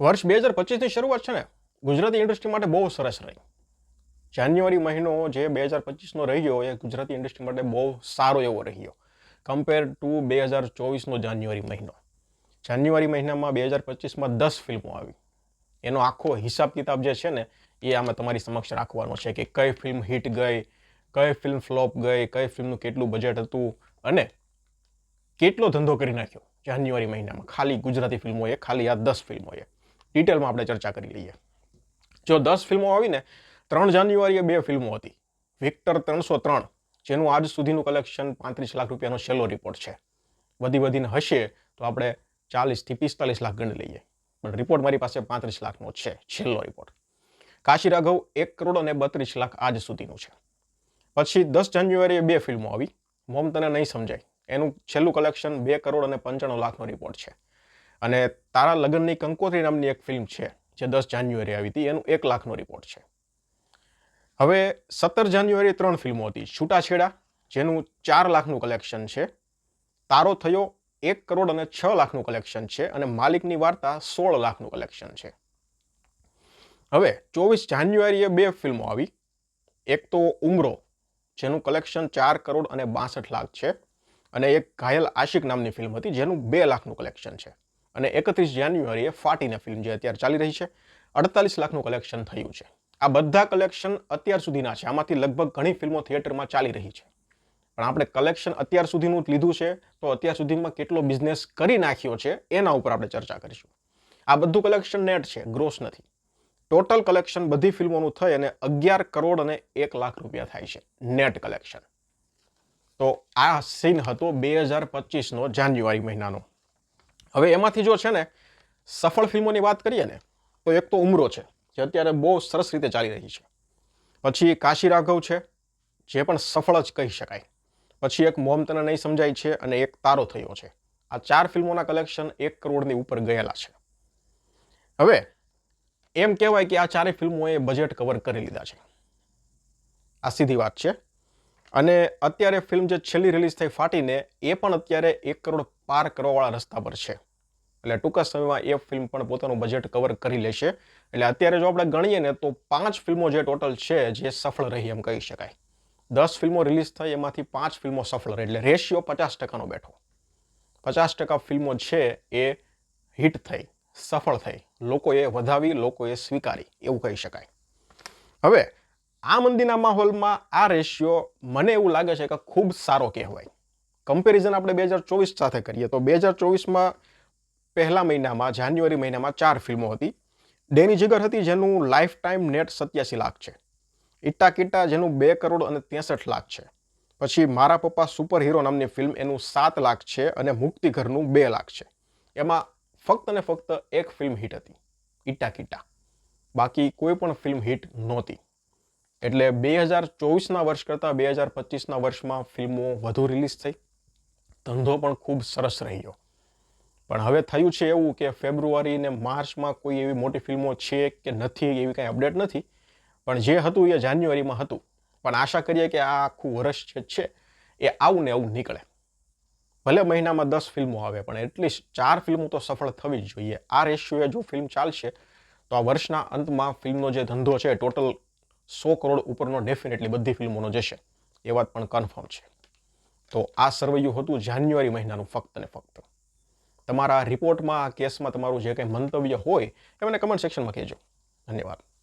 વર્ષ બે હજાર પચીસની શરૂઆત છે ને, ગુજરાતી ઇન્ડસ્ટ્રી માટે બહુ સરસ રહી. જાન્યુઆરી મહિનો જે બે હજાર પચીસનો રહ્યો એ ગુજરાતી ઇન્ડસ્ટ્રી માટે બહુ સારો એવો રહ્યો કમ્પેર ટુ બે હજાર ચોવીસનો જાન્યુઆરી મહિનો. જાન્યુઆરી મહિનામાં બે હજાર પચીસમાં દસ ફિલ્મો આવી. એનો આખો હિસાબ કિતાબ જે છે ને, એ આમાં તમારી સમક્ષ રાખવાનો છે કે કઈ ફિલ્મ હિટ ગઈ, કઈ ફિલ્મ ફ્લોપ ગઈ, કઈ ફિલ્મનું કેટલું બજેટ હતું અને કેટલો ધંધો કરી નાખ્યો જાન્યુઆરી મહિનામાં. ખાલી ગુજરાતી ફિલ્મોએ, ખાલી આ દસ ફિલ્મોએ. ડિટેલમાં આપણે ચર્ચા કરી લઈએ. જો દસ ફિલ્મો આવીને, ત્રણ જાન્યુઆરીએ બે ફિલ્મો હતી. વિક્ટર ત્રણસો ત્રણ, જેનું આજ સુધીનું કલેક્શન પાંત્રીસ લાખ રૂપિયાનો છેલ્લો રિપોર્ટ છે. વધી વધીને હશે તો આપણે ચાલીસથી પિસ્તાલીસ લાખ ગણી લઈએ. પણ રિપોર્ટ મારી પાસે પાંત્રીસ લાખનો છે, છેલ્લો રિપોર્ટ કાશી રાઘવ એક કરોડ અને બત્રીસ લાખ આજ સુધીનું છે. પછી દસ જાન્યુઆરીએ બે ફિલ્મો આવી. મોમ તને નહીં સમજાય. એનું છેલ્લું કલેક્શન બે કરોડ અને પંચાણું લાખનો રિપોર્ટ છે. અને તારા લગ્નની કંકોત્રી નામની એક ફિલ્મ છે, જે દસ જાન્યુઆરી આવી હતી, એનું એક લાખનો રિપોર્ટ છે. હવે સત્તર જાન્યુઆરી ત્રણ ફિલ્મો હતી, છૂટાછેડા, જેનું ચાર લાખનું કલેક્શન છે, તારો થયો એક કરોડ અને છ લાખનું કલેક્શન છે, અને માલિકની વાર્તા સોળ લાખનું કલેક્શન છે. હવે ચોવીસ જાન્યુઆરીએ બે ફિલ્મો આવી, એક તો ઉમરો, જેનું કલેક્શન ચાર કરોડ અને બાસઠ લાખ છે, અને એક ઘાયલ આશિક નામની ફિલ્મ હતી, જેનું બે લાખનું કલેક્શન છે. અને એકત્રીસ જાન્યુઆરીએ ફાટીને ફિલ્મ જે અત્યારે ચાલી રહી છે, અડતાલીસ લાખનું કલેક્શન થયું છે. આ બધા કલેક્શન અત્યાર સુધીના છે. આમાંથી લગભગ ઘણી ફિલ્મો થિયેટરમાં ચાલી રહી છે. પણ આપણે કલેક્શન અત્યાર સુધીનું લીધું છે, તો અત્યાર સુધીમાં કેટલો બિઝનેસ કરી નાખ્યો છે, એના ઉપર આપણે ચર્ચા કરીશું. આ બધું કલેક્શન નેટ છે ગ્રોસ નથી. ટોટલ કલેક્શન બધી ફિલ્મોનું થઈ અને અગિયાર કરોડ અને એક લાખ રૂપિયા થાય છે નેટ કલેક્શન તો આ સીન હતો બે હજાર પચીસનો, જાન્યુઆરી મહિનાનો. હવે એમાંથી જો છે ને સફળ ફિલ્મોની વાત કરીએ ને, તો એક તો ઉમરો છે, જે અત્યારે બહુ સરસ રીતે ચાલી રહી છે. પછી કાશી રાઘવ છે, જે પણ સફળ જ કહી શકાય. પછી એક મોમતના નહીં સમજાય છે અને એક તારો થયો છે. આ ચાર ફિલ્મોના કલેક્શન એક કરોડની ઉપર ગયેલા છે. હવે એમ કહેવાય કે આ ચારે ફિલ્મોએ બજેટ કવર કરી લીધા છે. આ સીધી વાત છે. અને અત્યારે ફિલ્મ જે છેલ્લી રિલીઝ થઈ ફાટીને, એ પણ અત્યારે એક કરોડ પાર કરવાવાળા રસ્તા પર છે. એટલે ટૂંકા સમયમાં એ ફિલ્મ પણ પોતાનું બજેટ કવર કરી લેશે. એટલે અત્યારે જો આપણે ગણીએ ને, તો પાંચ ફિલ્મો જે ટોટલ છે, જે સફળ રહી એમ કહી શકાય. દસ ફિલ્મો રિલીઝ થઈ, એમાંથી પાંચ ફિલ્મો સફળ રહી. એટલે રેશિયો પચાસ ટકાનો બેઠો. પચાસ ટકા ફિલ્મો છે, એ હિટ થઈ, સફળ થઈ. લોકોએ વધાવી, લોકોએ સ્વીકારી, એવું કહી શકાય. હવે આ મંદીના માહોલમાં આ રેશિયો મને એવું લાગે છે કે ખૂબ સારો કહેવાય. કમ્પેરિઝન આપણે બે હજાર ચોવીસ સાથે કરીએ તો બે હજાર ચોવીસમાં પહેલા મહિનામાં, જાન્યુઆરી મહિનામાં ચાર ફિલ્મો હતી. ડેની જીગર હતી, જેનું લાઈફ ટાઈમ નેટ સત્યાસી લાખ છે. ઇટ્ટા કિટ્ટા જેનું બે કરોડ અને ત્રેસઠ લાખ છે. પછી મારા પપ્પા સુપર હીરો નામની ફિલ્મ એનું સાત લાખ છે અને મુક્તિઘરનું બે લાખ છે. એમાં ફક્ત ને ફક્ત એક ફિલ્મ હિટ હતી, ઇટ્ટા કિટ્ટા. બાકી કોઈ પણ ફિલ્મ હિટ નહોતી. એટલે બે હજાર ચોવીસના વર્ષ કરતાં બે હજાર પચીસના વર્ષમાં ફિલ્મો વધુ રિલીઝ થઈ. ધંધો પણ ખૂબ સરસ રહ્યો. પણ હવે થયું છે એવું કે ફેબ્રુઆરી ને માર્ચમાં કોઈ એવી મોટી ફિલ્મો છે કે નથી એવી કાંઈ અપડેટ નથી. પણ જે હતું એ જાન્યુઆરીમાં હતું. પણ આશા કરીએ કે આ આખું વર્ષ જે છે એ આવું ને આવું નીકળે. ભલે મહિનામાં દસ ફિલ્મો આવે, પણ એટલીસ્ટ ચાર ફિલ્મો તો સફળ થવી જ જોઈએ. આ રેશિયોએ જો ફિલ્મ ચાલશે, તો આ વર્ષના અંતમાં ફિલ્મનો જે ધંધો છે, ટોટલ સો કરોડ ઉપરનો ડેફિનેટલી બધી ફિલ્મોનો જશે. એ વાત પણ કન્ફર્મ છે. તો આ સર્વૈયું હતું જાન્યુઆરી મહિનાનું ફક્ત ને ફક્ત. તમારા રિપોર્ટમાં આ કેસમાં તમારું જે કંઈ મંતવ્ય હોય, એ મને કમેન્ટ સેક્શનમાં કહેજો. ધન્યવાદ.